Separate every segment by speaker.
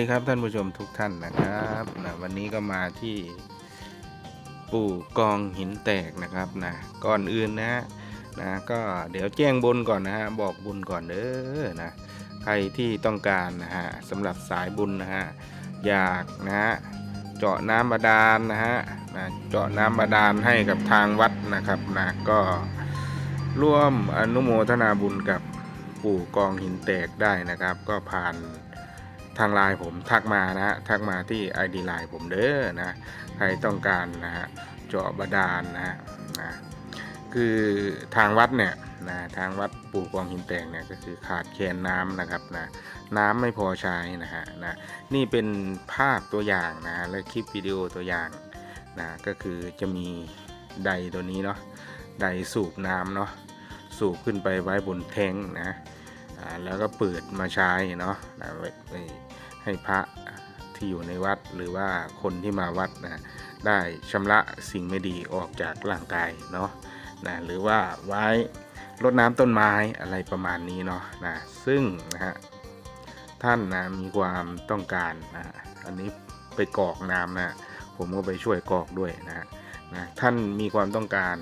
Speaker 1: สวัสดีครับท่านผู้ชมทุกท่านนะครับนะวันนี้ก็มาที่ปู่กองหินแตกนะครับนะก่อนอื่นนะนะก็เดี๋ยวแจ้งบุญก่อนนะฮะบอกบุญก่อนเด้อนะใครที่ต้องการนะฮะสำหรับสายบุญนะฮะอยากนะฮะเจาะน้ำบาดาลนะฮะนะเจาะน้ำบาดาลให้กับทางวัดนะครับนะก็ร่วมอนุโมทนาบุญกับปู่กองหินแตกได้นะครับ ก็ผ่าน ทางไลน์ผมทักมานะฮะทักมาที่ ID ไลน์ผมเด้อนะใครต้องการนะฮะเจาะบาดาลนะฮะนะคือทางวัดเนี่ยนะทางวัดปู่กองหินแตกเนี่ยก็คือขาดแคลนน้ำนะครับนะน้ำไม่พอใช้นะฮะนะนี่เป็นภาพตัวอย่างนะและคลิปวิดีโอตัวอย่างนะก็คือจะมีไดตัวนี้เนาะไดสูบน้ำเนาะสูบขึ้นไปไว้บนแทงนะอ่าแล้วก็เปิดมาใช้เนาะนะว้ไว้ ให้พระที่อยู่ในวัดหรือว่าคนที่มาวัดนะได้ชำระสิ่งไม่ดีออกจากร่างกายเนาะนะหรือว่าไว้รดน้ำต้นไม้อะไรประมาณนี้เนาะนะซึ่งนะฮะท่านนะมีความต้องการนะอันนี้ไปกรอกน้ำนะผมก็ไปช่วยกรอกด้วยนะนะท่านมีความต้องการ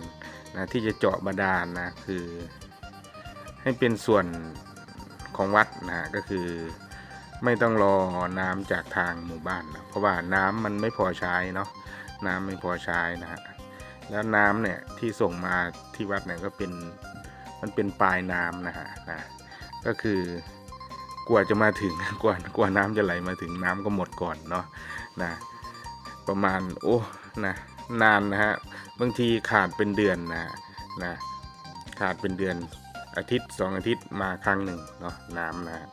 Speaker 1: นะที่จะเจาะบาดาลนะคือ ให้เป็นส่วนของวัดนะฮะก็คือ ไม่ต้องรอน้ำจากทางหมู่บ้านนะเพราะว่าน้ำมันไม่พอใช้เนาะน้ำไม่พอใช้นะฮะแล้วน้ำเนี่ยที่ส่งมาที่วัดเนี่ยก็เป็นมันเป็นปลายน้ำนะฮะนะก็คือกว่าจะมาถึงกว่ากว่าน้ำจะไหลมาถึงน้ำก็หมดก่อนเนาะนะประมาณโอ้นะนานนะฮะบางทีขาดเป็นเดือนนะนะขาดเป็นเดือนอาทิตย์สองอาทิตย์มาครั้งหนึ่งเนาะน้ำนะ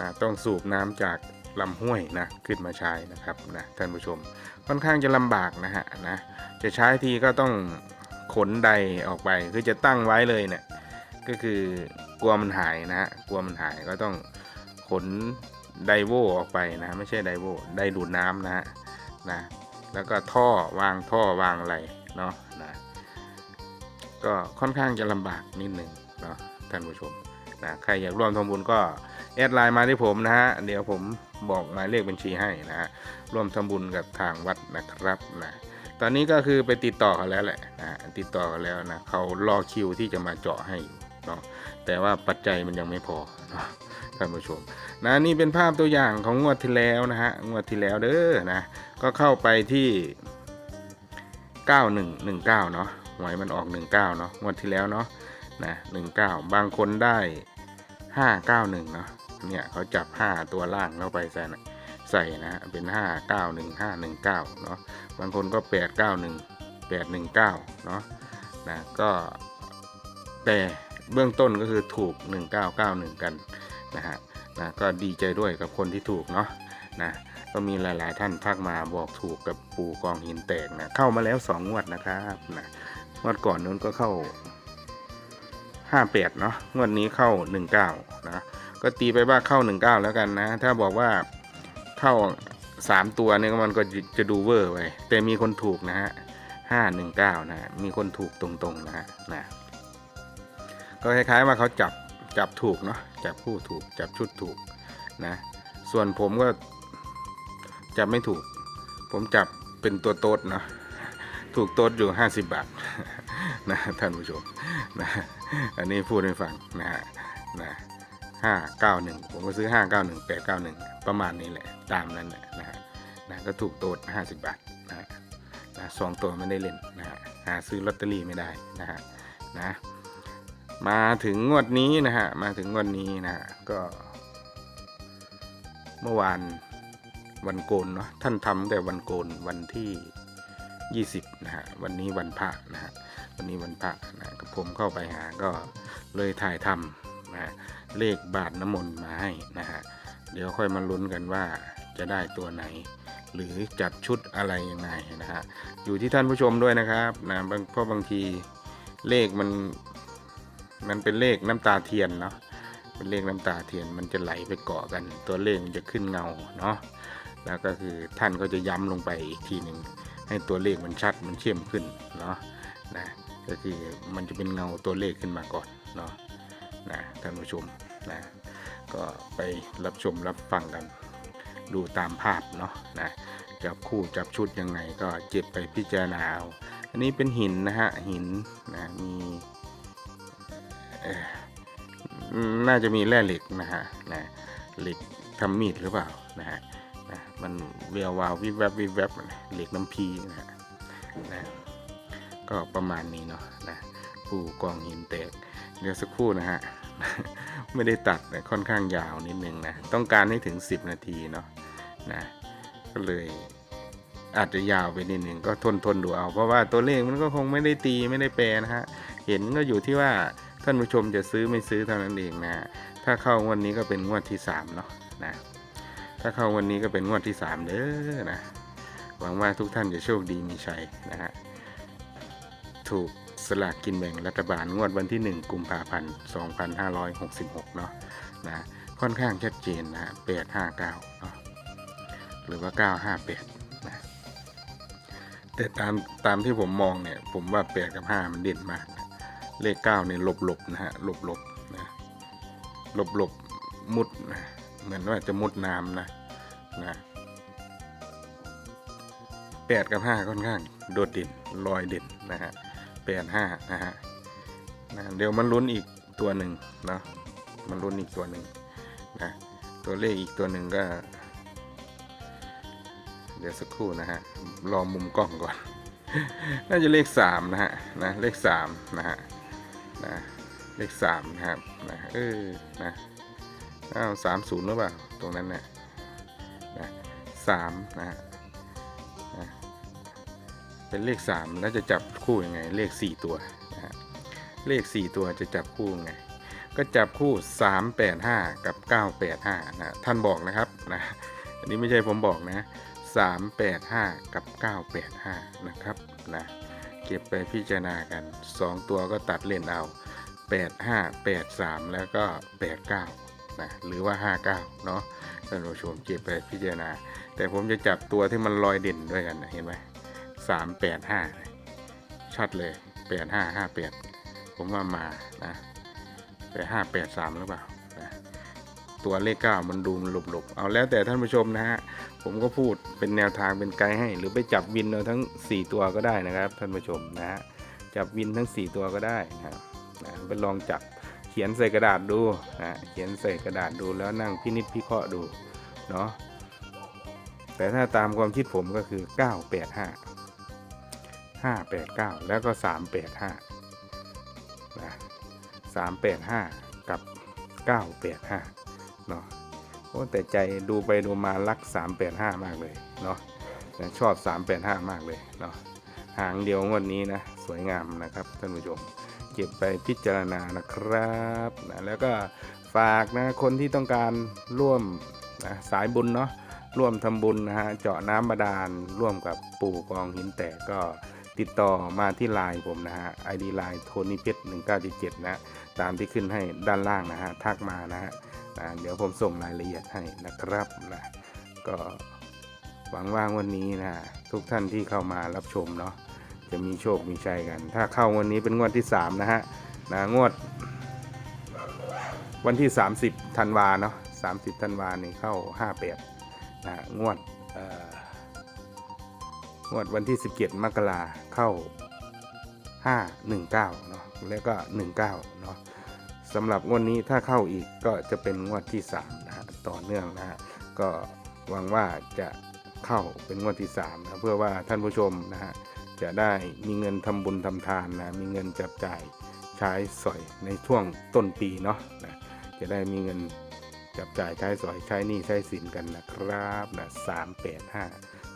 Speaker 1: นะต้องสูบน้ำจากลำห้วยนะขึ้นมาใช้นะครับนะท่านผู้ชมค่อนข้างจะลำบากนะฮะนะจะใช้ทีก็ต้องขนใดออกไปคือจะตั้งไว้เลยเนี่ยก็คือกลัวมันหายนะฮะกลัวมันหายก็ต้องขนไดโวออกไปนะไม่ใช่ไดโวไดดูดน้ำนะฮะนะแล้วก็ท่อวางท่อวางอะไรเนาะนะก็ค่อนข้างจะลำบากนิดหนึ่งเนาะท่านผู้ชมนะใครอยากร่วมทำบุญก็ แอดไลน์มาที่ผมนะฮะ เดี๋ยวผมบอกหมายเลขบัญชีให้นะฮะ ร่วมทำบุญกับทางวัดนะครับนะ ตอนนี้ก็คือไปติดต่อเขาแล้วแหละนะติดต่อแล้วนะเขารอคิวที่จะมาเจาะให้อยู่เนาะ แต่ว่าปัจจัยมันยังไม่พอเนาะท่านผู้ชมนะนี่เป็นภาพตัวอย่างของงวดที่แล้วนะฮะ งวดที่แล้วเด้อนะ ก็เข้าไปที่ 9119 เนาะหวยมันออก 19 เนาะงวดที่แล้วเนาะนะหนึ่งเก้าบางคนได้ห้าเก้าหนึ่งเนาะ เนี่ยเขาจับห้าตัวล่างเข้าไปใส่นะใส่นะฮะเป็นห้าเก้าหนึ่งห้าหนึ่งเก้าเนาะบางคนก็แปดเก้าหนึ่งแปดหนึ่งเก้าเนาะนะก็แต่เบื้องต้นก็คือถูกหนึ่งเก้าเก้าหนึ่งกันนะฮะนะก็ดีใจด้วยกับคนที่ถูกเนาะนะก็มีหลาย ๆ ท่านทักมาบอกถูกกับปู่กองหินแตกนะเข้ามาแล้วสองงวดนะครับนะงวดก่อนนู้นก็เข้า 58 เนาะงวดนี้เข้า 19 นะ ก็ตีไปว่าเข้า 19 แล้วกันนะ ถ้าบอกว่าเข้า 3 ตัวเนี่ยมันก็จะดูเวอร์ไปแต่มีคนถูกนะฮะ519นะฮะมีคนถูกตรงๆนะฮะนะก็คล้ายๆว่าเขาจับจับถูกเนาะจับคู่ถูกจับชุดถูกนะส่วนผมก็จับไม่ถูก ผมจับเป็นตัวโต๊ดเนาะถูกโต๊ดอยู่ 50 บาทนะท่านผู้ชมนะอันนี้พูดให้ฟังนะฮะนะ ห้าเก้าหนึ่งผมก็ซื้อห้าเก้าหนึ่งแปดเก้าหนึ่งประมาณนี้แหละ ตามนั้นแหละนะฮะนะก็ถูกโตดห้าสิบบาทนะฮะนะสองตัวไม่ได้เล่นนะฮะหาซื้อลอตเตอรี่ไม่ได้นะฮะนะมาถึงงวดนี้นะฮะมาถึงงวดนี้นะฮะก็ เมื่อวานวันโกนเนาะท่านทำแต่วันโกนวันที่ 20นะฮะวันนี้วันพระนะฮะวันนี้วันพระนะกับผมเข้าไปหาก็เลยถ่ายทำนะ เลขบาทน้ำมนต์มาให้นะฮะเดี๋ยวค่อยมาลุ้นกันว่าจะได้ตัวไหน หรือจัดชุดอะไรยังไงนะฮะอยู่ที่ท่านผู้ชมด้วยนะครับนะบเพราะบางทีเลขมันมันเป็นเลขน้ำตาเทียนเนาะเป็นเลขน้ำตาเทียนมันจะไหลไปเกาะกัน ตัวเลขมันจะขึ้นเงาเนาะแล้วก็คือท่านก็จะย้ำลงไปอีกทีหนึ่งให้ตัวเลขมันชัดมันเข้มขึ้นเนาะนะก็คือมันจะเป็นเงาตัวเลขขึ้นมาก่อนเนาะ นะท่านผู้ชมนะก็ไปรับชมรับฟังกันดูตามภาพเนาะนะจับคู่จับชุดยังไงก็เจ็บไปพิจารณาเอาอันนี้เป็นหินนะฮะหินนะมีน่าจะมีแร่เหล็กนะฮะนะเหล็กทำมีดหรือเปล่านะฮะนะมันเวียววาววิบแวบวิบแวบเหล็กน้ำพีนะฮะนะก็ประมาณนี้เนาะนะปูกองหินแตก เดี๋ยวสักครู่นะฮะ ไม่ได้ตัดแต่ค่อนข้างยาวนิดนึงนะ ต้องการให้ถึง 10 นาทีเนาะนะ ก็เลยอาจจะยาวไปนิดนึงก็ทนทนดูเอา เพราะว่าตัวเลขมันก็คงไม่ได้ตีไม่ได้แปลนะฮะ เห็นก็อยู่ที่ว่าท่านผู้ชมจะซื้อไม่ซื้อเท่านั้นเองนะ ถ้าเข้างวดนี้ก็เป็นงวดที่3เนาะนะ ถ้าเข้าวันนี้ก็เป็นงวดที่3เด้อนะ หวังว่าทุกท่านจะโชคดีมีชัยนะฮะ ถูก สลากกินแบ่งรัฐบาลงวดวันที่ 1 กุมภาพันธ์ 2566 เนาะนะค่อนข้างชัดเจนนะ859 เนาะหรือว่า 958 นะ แต่ตามตามที่ผมมองเนี่ย ผมว่า 8 กับ 5 มันเด่นมากนะเลข 9 เนี่ยหลบๆนะฮะหลบๆนะหลบๆมุดนะเหมือนว่าจะมุดน้ำนะนะแปดกับห้าค่อนข้างโดดเด่นลอยเด่นนะฮะ แปดห้านะฮะนะเดี๋ยวมันลุ้นอีกตัวหนึ่งเนาะมันลุ้นอีกตัวหนึ่งนะตัวเลขอีกตัวหนึ่งก็ เดี๋ยวสักครู่นะฮะรอมุมกล้องก่อน น่าจะเลขสามนะฮะนะเลขสามนะฮะนะเลขสามนะครับนะเออนะอ้าวสามศูนย์หรือเปล่าตรงนั้นนะนะสามนะฮะนะ เป็นเลขสามแล้วจะจับคู่ยังไง เลขสี่ตัวนะฮะเลขสี่ตัวจะจับคู่ยังไง ก็จับคู่สามแปดห้ากับเก้าแปดห้านะท่านบอกนะครับนะอันนี้ไม่ใช่ผมบอกนะสามแปดห้ากับเก้าแปดห้านะครับนะเก็บไปพิจารณากันสองตัวก็ตัดเล่นเอาแปดห้าแปดสามแล้วก็แปดเก้านะหรือว่า 59 เนาะท่านผู้ชมเก็บไปพิจารณา แต่ผมจะจับตัวที่มันลอยเด่นด้วยกันนะเห็นไหม 385ชัดเลย8558ผมว่ามานะแต่583หรือเปล่านะตัวเลข9มันดูมันหลบๆ เอาแล้วแต่ท่านผู้ชมนะฮะ ผมก็พูดเป็นแนวทางเป็นไกด์ให้ หรือไปจับวินเอาทั้ง 4 ตัวก็ได้นะครับ ท่านผู้ชมนะฮะ จับวินทั้ง 4 ตัวก็ได้นะครับนะไปลองจับเขียนใส่กระดาษดูนะเขียนใส่กระดาษดูแล้วนั่งพินิจพิเคราะห์ดูเนาะแต่ถ้าตามความคิดผมก็คือ 985 589 แล้วก็ 385นะ385 กับ 985เนาะโอ้แต่ใจดูไปดูมารัก 385 มากเลยเนาะชอบ 385 มากเลยเนาะหางเดียววันนี้นะ สวยงามนะครับท่านผู้ชมเก็บไปพิจารณานะครับนะแล้วก็ฝากนะคนที่ต้องการร่วมนะสายบุญเนาะร่วมทำบุญนะฮะเจาะน้ำบาดาลร่วมกับปู่กองหินแตกก็ ติดต่อมาที่ไลน์ผมนะฮะ ID ไลน์โทนี่เพชร1977นะตามที่ขึ้นให้ด้านล่างนะฮะทักมานะฮะนะเดี๋ยวผมส่งรายละเอียดให้นะครับนะก็หวังว่าวันนี้นะทุกท่านที่เข้ามารับชมเนาะจะมีโชคมีชัยกัน ถ้าเข้าวันนี้เป็นงวดที่ 3 นะฮะนะงวด วันที่ 30ธันวาเนาะ30ธันวานี่เข้า 58นะงวดเอ่อ งวดวันที่ 17 มกราเข้า 519เนาะแล้วก็ 19เนาะสำหรับงวดนี้ถ้าเข้าอีกก็จะเป็นงวดที่3นะฮะต่อเนื่องนะฮะก็หวังว่าจะเข้าเป็นงวดที่3นะเพื่อว่าท่านผู้ชมนะฮะจะได้มีเงินทำบุญทำทานนะมีเงินจับจ่ายใช้สอยในช่วงต้นปีเนาะนะจะได้มีเงินจับจ่ายใช้สอยใช้หนี้ใช้สินกันนะครับนะสามแปดห้า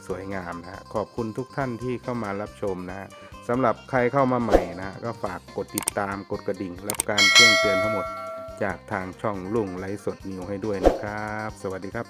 Speaker 1: สวยงามนะฮะขอบคุณทุกท่านที่เข้ามารับชมนะฮะสำหรับใครเข้ามาใหม่นะก็ฝากกดติดตามกดกระดิ่ง รับการแจ้งเตือนทั้งหมด จากทางช่องลุงไลฟ์สดนิวให้ด้วยนะครับ สวัสดีครับ